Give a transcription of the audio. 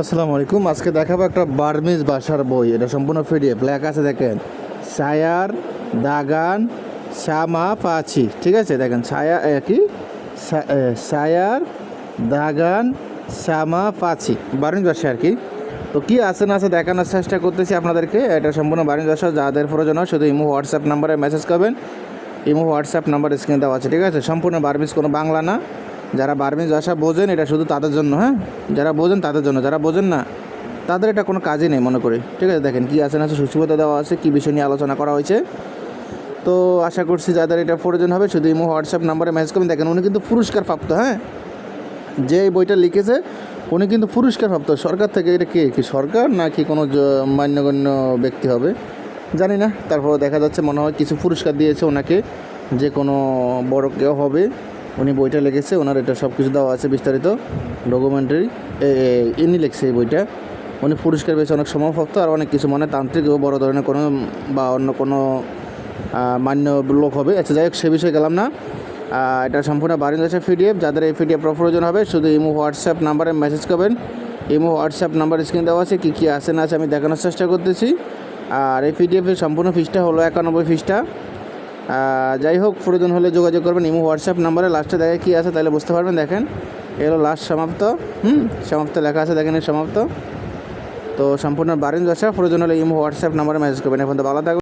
আসসালামু আলাইকুম। আজকে দেখাবো একটা বার্মিজ ভাষার বই। এটা সম্পূর্ণ পিডিএফ। লেখা আছে, দেখেন, সায়ার, দাগান, শ্যামা, পাচি। ঠিক আছে? দেখেন, ছায়া কি? সায়ার, দাগান, শ্যামা, পাচি। বার্মিজ ভাষা আর কি। তো কী আছে না আছে দেখানোর চেষ্টা করতেছি আপনাদেরকে। এটা সম্পূর্ণ বার্মিজ ভাষা যাদের প্রয়োজন হয়, শুধু ইমো, হোয়াটসঅ্যাপ নাম্বারে মেসেজ করবেন। ইমো, হোয়াটসঅ্যাপ নাম্বার স্ক্রিনে দেওয়া আছে। ঠিক আছে? সম্পূর্ণ বার্মিজ, কোনো বাংলা না। যারা বার্মিজ ভাষা বোঝেন, এটা শুধু তাদের জন্য হ্যাঁ? যারা বোঝেন তাদের জন্য, যারা বোঝেন না, তাদের এটা কোনো কাজই নেই, মনে করি। ঠিক আছে, দেখেন কী আছে না আছে সূচিপত্র দেওয়া আছে, কী বিষয় নিয়ে আলোচনা করা হয়েছে। তো আশা করছি যাদের এটা প্রয়োজন হবে, শুধু ইমো, হোয়াটসঅ্যাপ নাম্বারে মেসেজ করবেন। দেখেন, উনি কিন্তু পুরস্কার প্রাপ্ত হ্যাঁ? যে এই বইটা লিখেছে, উনি কিন্তু পুরস্কার প্রাপ্ত সরকার থেকে এটা কে? কি সরকার না কি কোনো মান্যগণ্য ব্যক্তি হবে? জানি না। তারপর দেখা যাচ্ছে, মনে হয় কিছু পুরস্কার দিয়েছে ওনাকে, যে কোনো বড় কেউ হবে। উনি বইটা লিখেছে, ওনার এটা সব কিছু দেওয়া আছে বিস্তারিত ডকুমেন্টারি ইনি লিখছে এই বইটা। উনি পুরস্কার পেয়েছে অনেক সময়প্রাপ্ত আর অনেক কিছু মানে তান্ত্রিক ও বড় ধরনের কোনো বা অন্য কোনো মান্য লোক হবে। আচ্ছা যাই হোক, সে বিষয়ে গেলাম না। এটা সম্পূর্ণ বারিন্দ আছে পিডিএফ। যাদের এই পিডিএফ প্রয়োজন হবে, শুধু ইমো, হোয়াটসঅ্যাপ নাম্বারে মেসেজ করবেন। ইমো, হোয়াটসঅ্যাপ নাম্বার স্ক্রিন দেওয়া আছে, কী কী আছে না আছে আমি দেখানোর চেষ্টা করতেছি। আর এই পিডিএফের সম্পূর্ণ ফিসটা হলো একানব্বই ফিসটা যাই হোক প্রয়োজন হলে যোগাযোগ করবেন, ইমো, হোয়াটসঅ্যাপ নাম্বারে, লাস্টে দেখে কী আছে তাহলে বুঝতে পারবেন। দেখেন এগুলো লাস্ট সমাপ্ত। হুম, সমাপ্ত, লেখা আছে, দেখেন সমাপ্ত। তো সম্পূর্ণ বারিন্দ আছে প্রয়োজন হলে ইমো, হোয়াটসঅ্যাপ নাম্বারে মেসেজ করবেন। এখন তো ভালো থাকবেন